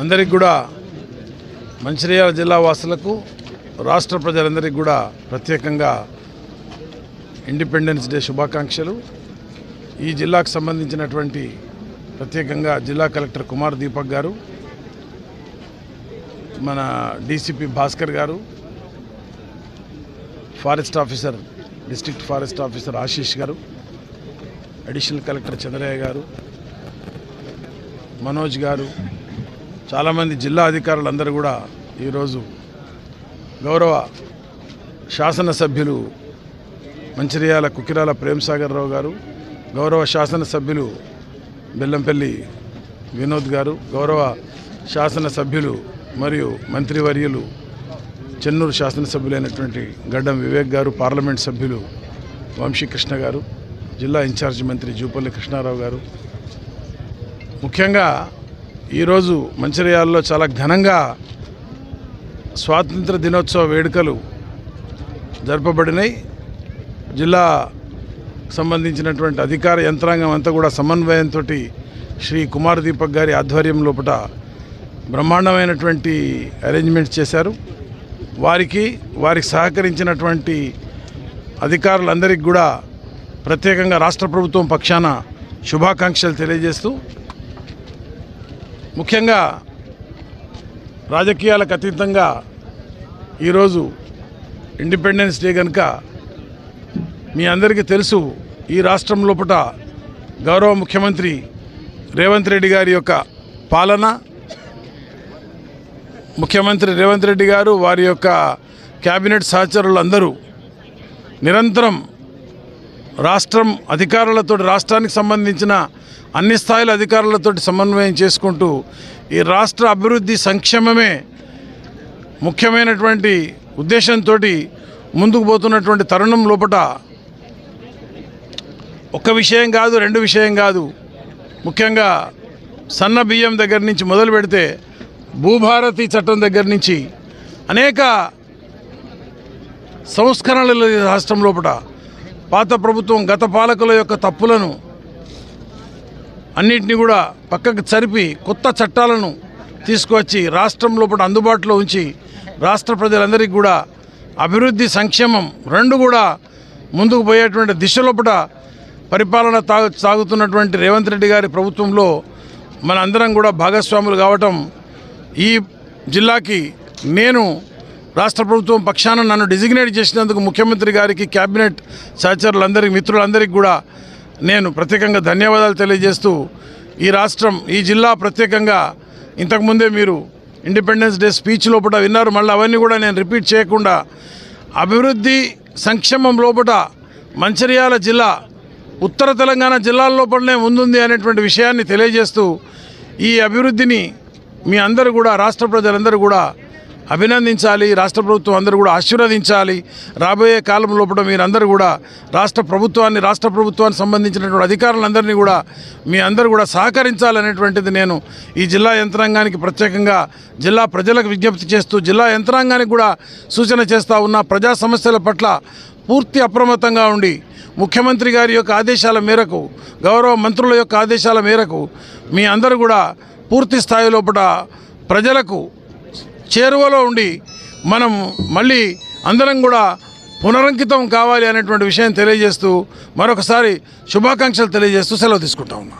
అందరికి కూడా మంచిర్యాల జిల్లా వాసులకు రాష్ట్ర ప్రజలందరికీ కూడా ప్రత్యేకంగా ఇండిపెండెన్స్ డే శుభాకాంక్షలు. ఈ జిల్లాకు సంబంధించినటువంటి ప్రత్యేకంగా జిల్లా కలెక్టర్ కుమార్ దీపక్ గారు మన DCP Bhaskar garu forest officer district forest officer Ashish garu additional collector Chandraiah గారు మనోజ్ గారు చాలామంది జిల్లా అధికారులందరూ కూడా ఈరోజు గౌరవ శాసనసభ్యులు మంచిర్యాల కుకిరాల ప్రేమ్సాగర్ రావు గారు గౌరవ శాసనసభ్యులు బెల్లంపల్లి వినోద్ గారు గౌరవ శాసనసభ్యులు మరియు మంత్రివర్యులు చెన్నూరు శాసనసభ్యులైనటువంటి గడ్డం వివేక్ గారు పార్లమెంట్ సభ్యులు వంశీకృష్ణ గారు జిల్లా ఇన్ఛార్జ్ మంత్రి జూపల్లి కృష్ణారావు గారు. ముఖ్యంగా ఈరోజు మంచిర్యాలలో చాలా ఘనంగా స్వాతంత్ర దినోత్సవ వేడుకలు జరపబడినాయి. జిల్లా సంబంధించినటువంటి అధికార యంత్రాంగం అంతా కూడా సమన్వయంతో శ్రీ కుమార్ దీపక్ గారి ఆధ్వర్యం లోపల బ్రహ్మాండమైనటువంటి అరేంజ్మెంట్స్ చేశారు. వారికి వారికి సహకరించినటువంటి అధికారులందరికీ కూడా ప్రత్యేకంగా రాష్ట్ర ప్రభుత్వం పక్షాన శుభాకాంక్షలు తెలియజేస్తూ ముఖ్యంగా రాజకీయాలకు అతీతంగా ఈరోజు ఇండిపెండెన్స్ డే కనుక మీ అందరికీ తెలుసు ఈ రాష్ట్రం లోపల గౌరవ ముఖ్యమంత్రి రేవంత్ రెడ్డి గారి యొక్క పాలన ముఖ్యమంత్రి రేవంత్ రెడ్డి గారు వారి యొక్క క్యాబినెట్ సహచరులందరూ నిరంతరం రాష్ట్రం అధికారులతో రాష్ట్రానికి సంబంధించిన అన్ని స్థాయిల అధికారులతో సమన్వయం చేసుకుంటూ ఈ రాష్ట్ర అభివృద్ధి సంక్షేమమే ముఖ్యమైనటువంటి ఉద్దేశంతో ముందుకు పోతున్నటువంటి తరుణం లోపట ఒక్క విషయం కాదు రెండు విషయం కాదు. ముఖ్యంగా సన్న బియ్యం దగ్గర నుంచి మొదలు పెడితే భూభారతి చట్టం దగ్గర నుంచి అనేక సంస్కరణలు రాష్ట్రం లోపల పాత ప్రభుత్వం గత పాలకుల యొక్క తప్పులను అన్నింటినీ కూడా పక్కకు చరిపి కొత్త చట్టాలను తీసుకువచ్చి రాష్ట్రంలో పాటు అందుబాటులో ఉంచి రాష్ట్ర ప్రజలందరికీ కూడా అభివృద్ధి సంక్షేమం రెండు కూడా ముందుకు పోయేటువంటి దిశలోపట పరిపాలన తాగు సాగుతున్నటువంటి రేవంత్ రెడ్డి గారి ప్రభుత్వంలో మన అందరం కూడా భాగస్వాములు కావటం ఈ జిల్లాకి నేను రాష్ట్ర ప్రభుత్వం పక్షాన నన్ను డిజిగ్నేట్ చేసినందుకు ముఖ్యమంత్రి గారికి క్యాబినెట్ సహచరులందరికీ మిత్రులందరికీ కూడా నేను ప్రత్యేకంగా ధన్యవాదాలు తెలియజేస్తూ ఈ రాష్ట్రం ఈ జిల్లా ప్రత్యేకంగా ఇంతకుముందే మీరు ఇండిపెండెన్స్ డే స్పీచ్ లోపల విన్నారు. మళ్ళీ అవన్నీ కూడా నేను రిపీట్ చేయకుండా అభివృద్ధి సంక్షేమం లోపల మంచిర్యాల జిల్లా ఉత్తర తెలంగాణ జిల్లాల లోపలనే ముందుంది అనేటువంటి విషయాన్ని తెలియజేస్తూ ఈ అభివృద్ధిని మీ అందరూ కూడా రాష్ట్ర ప్రజలందరూ కూడా అభినందించాలి. రాష్ట్ర ప్రభుత్వం అందరూ కూడా ఆశీర్వదించాలి. రాబోయే కాలం లోపల మీరందరూ కూడా రాష్ట్ర ప్రభుత్వాన్ని రాష్ట్ర ప్రభుత్వానికి సంబంధించినటువంటి అధికారులందరినీ కూడా మీ అందరూ కూడా సహకరించాలనేటువంటిది నేను ఈ జిల్లా యంత్రాంగానికి ప్రత్యేకంగా జిల్లా ప్రజలకు విజ్ఞప్తి చేస్తూ జిల్లా యంత్రాంగానికి కూడా సూచన చేస్తూ ఉన్న ప్రజా సమస్యల పట్ల పూర్తి అప్రమత్తంగా ఉండి ముఖ్యమంత్రి గారి యొక్క ఆదేశాల మేరకు గౌరవ మంత్రుల యొక్క ఆదేశాల మేరకు మీ అందరూ కూడా పూర్తి స్థాయి లోపల ప్రజలకు చేరువలో ఉండి మనం మళ్ళీ అందరం కూడా పునరంకితం కావాలి అనేటువంటి విషయం తెలియజేస్తూ మరొకసారి శుభాకాంక్షలు తెలియజేస్తూ సెలవు తీసుకుంటా ఉన్నా.